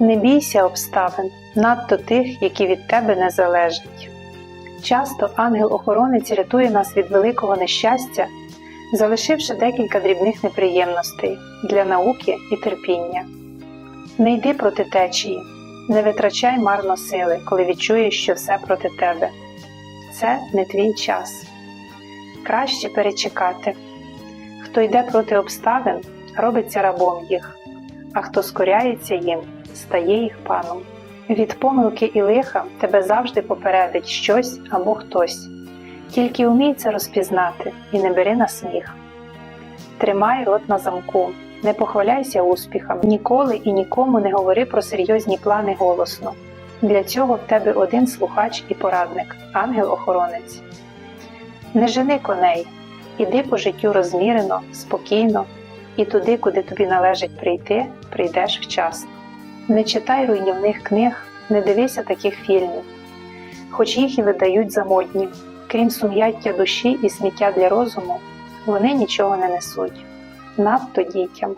Не бійся обставин, надто тих, які від тебе не залежать. Часто ангел-охоронець рятує нас від великого нещастя, залишивши декілька дрібних неприємностей для науки і терпіння. Не йди проти течії, не витрачай марно сили, коли відчуєш, що все проти тебе. Це не твій час. Краще перечекати. Хто йде проти обставин, робиться рабом їх, а хто скоряється їм, стає їх паном. Від помилки і лиха тебе завжди попередить щось або хтось. Тільки умій це розпізнати і не бери на сміх. Тримай рот на замку, не похваляйся успіхом, ніколи і нікому не говори про серйозні плани голосно. Для цього в тебе один слухач і порадник, ангел-охоронець. Не жени коней, іди по життю розмірено, спокійно, і туди, куди тобі належить прийти, прийдеш вчасно. Не читай руйнівних книг, не дивися таких фільмів, хоч їх і видають за модні, крім сум'яття душі і сміття для розуму, вони нічого не несуть, надто дітям.